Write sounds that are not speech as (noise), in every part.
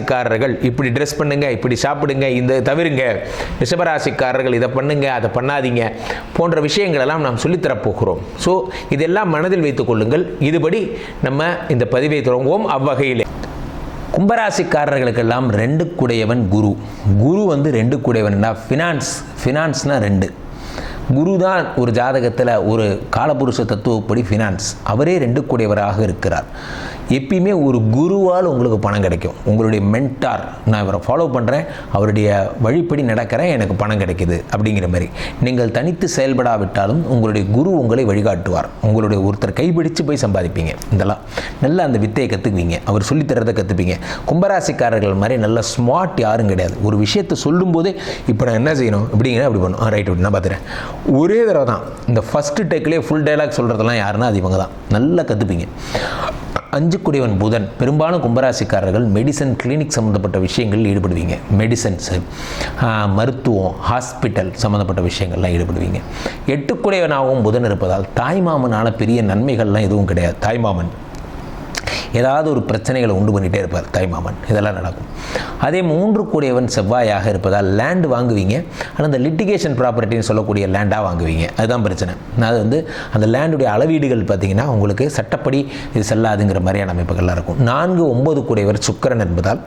ரிஷபராசிக்காரர்கள் இப்படி ட்ரெஸ் பண்ணுங்க இப்படி சாப்பிடுங்க இந்த தவிருங்க. ரிஷபராசிக்காரர்கள் இதை பண்ணுங்க அதை பண்ணாதீங்க போன்ற விஷயங்களெல்லாம் நாம் சொல்லித்தரப்போகிறோம் ஸோ இதெல்லாம் மனதில் வைத்துக் கொள்ளுங்கள். இதுபடி நம்ம இந்த பதிவை தொடங்குவோம். அவ்வகையிலே கும்பராசிக்காரர்களுக்கெல்லாம் ரெண்டு குடையவன் குரு. குரு வந்து ரெண்டு குடையவன்னா ஃபினான்ஸ் ஃபினான்ஸ்னால் ரெண்டு. குரு தான் ஒரு ஜாதகத்தில் ஒரு காலபுருஷ தத்துவப்படி ஃபினான்ஸ் அவரே ரெண்டு கூடியவராக இருக்கிறார். எப்பயுமே ஒரு குருவால் உங்களுக்கு பணம் கிடைக்கும். உங்களுடைய மென்டார் நான் இவரை ஃபாலோ பண்ணுறேன் அவருடைய வழிப்படி நடக்கிறேன் எனக்கு பணம் கிடைக்கிது அப்படிங்கிற மாதிரி. நீங்கள் தனித்து செயல்படாவிட்டாலும் உங்களுடைய குரு உங்களை வழிகாட்டுவார். உங்களுடைய ஒருத்தர் கைப்பிடித்து போய் சம்பாதிப்பீங்க. இதெல்லாம் நல்லா அந்த வித்தையை கற்றுக்குவீங்க அவர் சொல்லித்தரதை கற்றுப்பீங்க கும்பராசிக்காரர்கள் மாதிரி நல்ல ஸ்மார்ட் யாரும் கிடையாது. ஒரு விஷயத்தை சொல்லும்போதே இப்போ நான் என்ன செய்யணும்? இப்படிங்கிற அப்படி பண்ணும் ரைட் நான் பார்த்துறேன் ஒரே தடவை தான். இந்த ஃபஸ்ட்டு டேக்லேயே ஃபுல் டைலாக் சொல்கிறதெல்லாம் யாருன்னா அது இவங்க தான் நல்லா கற்றுப்பீங்க அஞ்சு குடியவன் புதன் பெரும்பாலும் கும்பராசிக்காரர்கள் மெடிசன் கிளினிக் சம்மந்தப்பட்ட விஷயங்களில் ஈடுபடுவீங்க. மெடிசன்ஸு மருத்துவம் ஹாஸ்பிட்டல் சம்மந்தப்பட்ட விஷயங்கள்லாம் ஈடுபடுவீங்க. எட்டுக்குடையவனாகவும் புதன் இருப்பதால் தாய்மாமனால் பெரிய நன்மைகள்லாம் எதுவும் கிடையாது. தாய்மாமன் ஏதாவது ஒரு பிரச்சனைகளை உண்டு பண்ணிகிட்டே இருப்பார் தாய்மாமன். இதெல்லாம் நடக்கும். அதே மூன்று கூடியவன் செவ்வாயாக இருப்பதால் லேண்டு வாங்குவீங்க. ஆனால் அந்த லிட்டிகேஷன் ப்ராப்பர்ட்டின்னு சொல்லக்கூடிய லேண்டாக வாங்குவீங்க. அதுதான் பிரச்சனை. அது வந்து அந்த லேண்டுடைய அளவீடுகள் பார்த்தீங்கன்னா உங்களுக்கு சட்டப்படி இது செல்லாதுங்கிற மாதிரியான அமைப்புகள்லாம் இருக்கும். நான்கு ஒன்பது கூடியவர் சுக்கரன் என்பதால்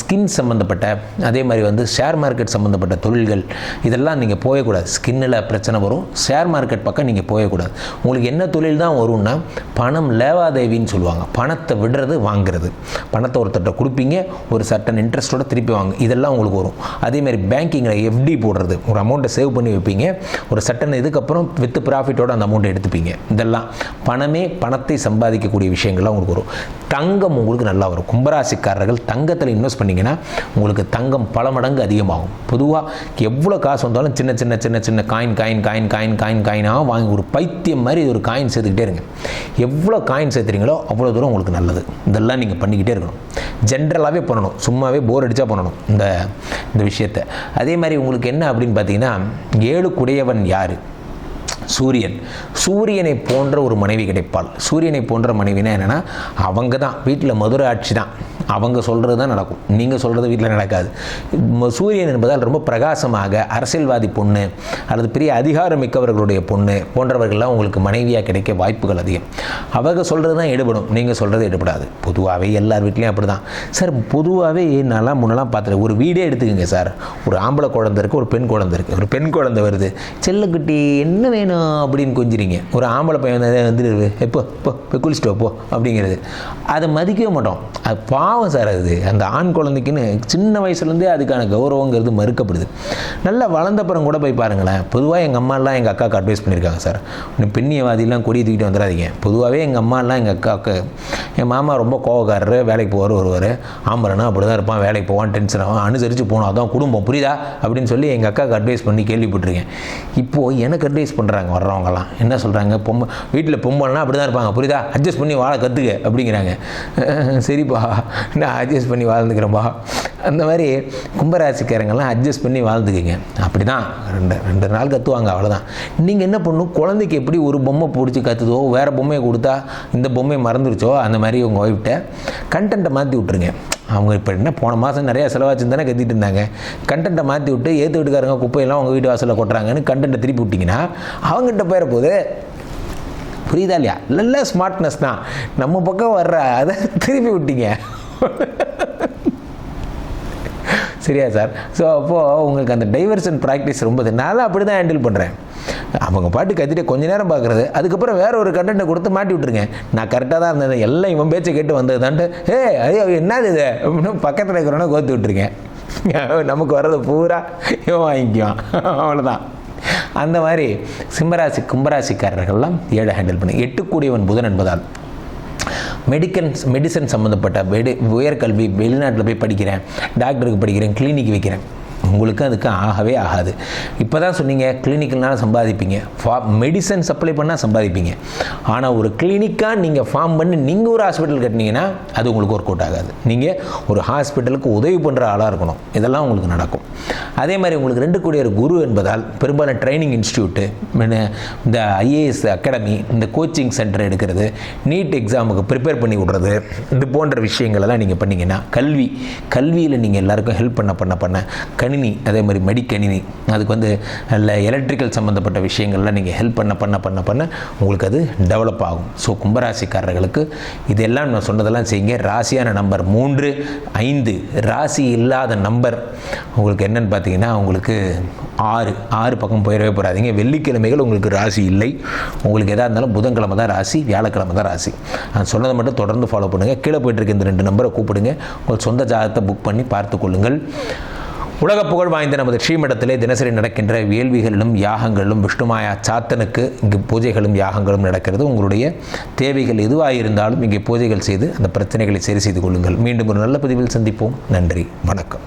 ஸ்கின் சம்மந்தப்பட்ட அதே மாதிரி வந்து ஷேர் மார்க்கெட் சம்மந்தப்பட்ட தொழில்கள் இதெல்லாம் நீங்கள் போயக்கூடாது. ஸ்கின்னில் பிரச்சனை வரும். ஷேர் மார்க்கெட் பக்கம் நீங்கள் போயக்கூடாது. உங்களுக்கு என்ன தொழில் தான் வரும்னா பணம் லேவாதேவின்னு சொல்லுவாங்க. பணத்தை விடுறது வாங்குறது. பணத்தை ஒருத்தர்கிட்ட கொடுப்பீங்க ஒரு சட்டன் இன்ட்ரெஸ்ட்டோட திருப்பி வாங்க. இதெல்லாம் உங்களுக்கு வரும். அதேமாதிரி பேங்கிங்கில் எஃப்டி போடுறது. ஒரு அமௌண்ட்டை சேவ் பண்ணி வைப்பீங்க. ஒரு சட்டன் இதுக்கப்புறம் வித் ப்ராஃபிட்டோட அந்த அமௌண்ட்டை எடுத்துப்பீங்க. இதெல்லாம் பணமே பணத்தை சம்பாதிக்கக்கூடிய விஷயங்கள்லாம் உங்களுக்கு வரும். தங்கம் உங்களுக்கு நல்லா வரும். கும்பராசிக்காரர்கள் தங்கத்தில் இன்வெஸ்ட் பண்ணிங்கன்னா உங்களுக்கு தங்கம் பல மடங்கு அதிகமாகும். பொதுவாக எவ்வளோ காசு வந்தாலும் சின்ன சின்ன சின்ன சின்ன coin coin coin coin coin காயினாக வாங்கி ஒரு பைத்தியம் மாதிரி ஒரு காயின் சேர்த்துக்கிட்டே இருங்க. எவ்வளோ காயின் சேர்த்துறீங்களோ அவ்வளோ தூரம் உங்களுக்கு நல்லது. இதெல்லாம் நீங்கள் பண்ணிக்கிட்டே இருக்கணும். ஜென்ரலாகவே பண்ணணும். சும்மாவே போர் அடித்தா பண்ணணும். இந்த இந்த விஷயத்தை. அதே மாதிரி உங்களுக்கு என்ன அப்படின்னு பார்த்தீங்கன்னா ஏழு குடையவன் யார்? சூரியன். சூரியனை போன்ற ஒரு மனைவி கிடைப்பாள். சூரியனை போன்ற மனைவினா என்னென்னா அவங்க தான் வீட்டில் மதுரை ஆட்சி தான் அவங்க சொல்கிறது தான் நடக்கும். நீங்கள் சொல்கிறது வீட்டில் நடக்காது. சூரியன் என்பதால் ரொம்ப பிரகாசமாக அரசியல்வாதி பொண்ணு அல்லது பெரிய அதிகாரம் மிக்கவர்களுடைய பொண்ணு போன்றவர்கள்லாம் உங்களுக்கு மனைவியாக கிடைக்க வாய்ப்புகள் அதிகம். அவங்க சொல்கிறது தான் எடுபடும். நீங்கள் சொல்கிறது ஈடுபடாது பொதுவாகவே எல்லார் வீட்லேயும் அப்படி தான் சார் பொதுவாகவே நல்லா முன்னெல்லாம் பார்த்துருக்கேன் ஒரு வீடே எடுத்துக்கோங்க சார். ஒரு ஆம்பளை குழந்தை இருக்குது ஒரு பெண் குழந்தை இருக்குது ஒரு பெண் குழந்தை வருது. செல்லுக்குட்டி என்ன வேணும் செல்லம் அப்படின்னு கொஞ்சிறீங்க ஒரு ஆம்பளை பையன் வந்து வந்துட்டு எப்போ இப்போ இப்போ குளிச்சுட்டு போ அப்படிங்கிறது. அதை மதிக்கவே மாட்டோம். அது பாவம் சார் அது. அந்த ஆண் குழந்தைக்குன்னு சின்ன வயசுலேருந்தே அதுக்கான கௌரவங்கிறது மறுக்கப்படுது. நல்லா வளர்ந்தப்புறம் கூட போய் பாருங்களேன். பொதுவாக எங்கள் அம்மாலாம் எங்கள் அக்காவுக்கு அட்வைஸ் பண்ணியிருக்காங்க சார். இன்னும் பெண்ணியவாதிலாம் கொடி தூக்கிட்டு வந்துடாதீங்க பொதுவாகவே எங்கள் அம்மாலாம் எங்கள் அக்காவுக்கு என் மாமா ரொம்ப கோவக்காரர் வேலைக்கு போவார் வருவார். ஆம்பளைனா அப்படி தான் இருப்பான் வேலைக்கு போவான் டென்ஷன் ஆகும் அனுசரித்து போகணும் அதான் குடும்பம் புரியுதா? அப்படின்னு சொல்லி எங்கள் அக்காவுக்கு அட்வைஸ் பண்ணி கேள்விப்பட்டிருக்கேன். இப்போது எனக்கு அட்வைஸ் பண்ணுறாங்க வர்றவங்கலாம். என்ன சொல்கிறாங்க பொம்மை வீட்டில் பொம்பளைனா அப்படி தான் இருப்பாங்க. புரியுதா? அட்ஜஸ்ட் பண்ணி வாழ கற்றுக்க அப்படிங்கிறாங்க. (laughs) சரிப்பா. நான் அட்ஜஸ்ட் பண்ணி வாழ்ந்துக்கிறேன்ப்பா அந்த மாதிரி கும்பராசிக்காரங்கெல்லாம் அட்ஜஸ்ட் பண்ணி வாழ்ந்துக்குங்க. அப்படி தான் ரெண்டு ரெண்டு நாள் கற்றுவாங்க அவ்வளோதான் நீங்கள் என்ன பண்ணணும்? குழந்தைக்கு எப்படி ஒரு பொம்மை பிடிச்சி கற்றுதோ வேறு பொம்மையை கொடுத்தா இந்த பொம்மையை மறந்துருச்சோ அந்த மாதிரி உங்கள் ஒய்ஃப்ட்ட கண்டென்ட்டை மாற்றி விட்ருங்க அவங்க இப்போ என்ன போன மாதம் நிறையா செலவாச்சுன்னு தானே கத்திட்டு இருந்தாங்க. கண்டென்ட்டை மாற்றி விட்டு ஏற்று வீட்டுக்காரங்க குப்பையெல்லாம் உங்கள் வீட்டு வாசலில் கொட்டுறாங்கன்னு கண்டென்ட்டை திருப்பி விட்டிங்கன்னா அவங்ககிட்ட போயிட போகுது புரியுதா இல்லையா? நல்ல ஸ்மார்ட்னஸ் தான். நம்ம பக்கம் வர்ற அதை திருப்பி விட்டீங்க. சரியா சார் ஸோ அப்போது உங்களுக்கு அந்த டைவர்ஷன் ப்ராக்டிஸ் ரொம்ப நான் அப்படி தான் ஹேண்டில் பண்ணுறேன் அவங்க பாட்டு கத்திட்டு கொஞ்ச நேரம் பார்க்குறது. அதுக்கப்புறம் வேற ஒரு கண்டென்ட்டை கொடுத்து மாட்டி விட்ருங்க நான் கரெக்டாக தான் இருந்தேன். எல்லாம் இவன் பேச்சை கேட்டு வந்ததுதான்ட்டு ஏ அது என்னது இது? அப்படின்னு பக்கத்தில் இருக்கிறவன கோத்து விட்டுருக்கேன் நமக்கு வர்றது பூரா இவன் வாங்கிக்குவான். அவ்வளோதான் அந்த மாதிரி சிம்மராசி கும்பராசிக்காரர்கள்லாம் ஏழை ஹேண்டில் பண்ணி எட்டுக்கூடியவன் புதன் என்பதால் மெடிக்கன்ஸ் மெடிசன் சம்மந்தப்பட்ட வெடி உயர்கல்வி வெளிநாட்டில் போய் படிக்கிறேன் டாக்டருக்கு படிக்கிறேன் கிளினிக் வைக்கிறேன். உங்களுக்கு அதுக்கு ஆகவே ஆகாது. இப்போ தான் சொன்னீங்க கிளினிக்னால சம்பாதிப்பீங்க. ஃபா மெடிசன் சப்ளை பண்ணால் சம்பாதிப்பீங்க. ஆனால் ஒரு கிளினிக்காக நீங்கள் ஃபார்ம் பண்ணி நீங்கள் ஒரு ஹாஸ்பிட்டல் கட்டினீங்கன்னா அது உங்களுக்கு ஒர்க் அவுட் ஆகாது. நீங்கள் ஒரு ஹாஸ்பிட்டலுக்கு உதவி பண்ணுற ஆளாக இருக்கணும். இதெல்லாம் உங்களுக்கு நடக்கும். அதே மாதிரி உங்களுக்கு ரெண்டு கூடிய ஒரு குரு என்பதால் பெரும்பாலும் ட்ரைனிங் இன்ஸ்டியூட்டு இந்த ஐஏஎஸ் அகாடமி இந்த கோச்சிங் சென்டர் எடுக்கிறது நீட் எக்ஸாமுக்கு ப்ரிப்பேர் பண்ணி விடுறது இது போன்ற விஷயங்களெல்லாம் நீங்கள் பண்ணீங்கன்னா கல்வி கல்வியில் நீங்கள் எல்லாருக்கும் ஹெல்ப் பண்ண பண்ண பண்ண கணினி கணினி அதே மாதிரி மடிக்கணினி அதுக்கு வந்து நல்ல எலக்ட்ரிக்கல் சம்மந்தப்பட்ட விஷயங்கள்லாம் நீங்கள் ஹெல்ப் பண்ண பண்ண பண்ண பண்ண உங்களுக்கு அது டெவலப் ஆகும். ஸோ கும்பராசிக்காரர்களுக்கு இதெல்லாம் நான் சொன்னதெல்லாம் செய்யுங்க. ராசியான நம்பர் மூன்று ஐந்து ராசி இல்லாத நம்பர் உங்களுக்கு என்னென்னு பார்த்தீங்கன்னா உங்களுக்கு ஆறு ஆறு பக்கம் போயிடவே போகாதீங்க வெள்ளிக்கிழமைகள் உங்களுக்கு ராசி இல்லை. உங்களுக்கு எதாக இருந்தாலும் புதன்கிழமை தான் ராசி வியாழக்கிழமை தான் ராசி. நான் சொன்னதை மட்டும் தொடர்ந்து ஃபாலோ பண்ணுங்கள் கீழே போயிட்டு இருக்க இந்த ரெண்டு நம்பரை கூப்பிடுங்க. உங்கள் சொந்த ஜாதகத்தை புக் பண்ணி பார்த்து கொள்ளுங்கள். உலக புகழ் வாய்ந்த நமது ஸ்ரீமடத்திலே தினசரி நடக்கின்ற வேள்விகளிலும் யாகங்களிலும் விஷ்ணுமாயா சாத்தனுக்கு இங்கு பூஜைகளும் யாகங்களும் நடக்கிறது. உங்களுடைய தேவைகள் எதுவாக இருந்தாலும் இங்கே பூஜைகள் செய்து அந்த பிரச்சனைகளை சரி செய்து கொள்ளுங்கள். மீண்டும் ஒரு நல்ல பதிவில் சந்திப்போம். நன்றி. வணக்கம்.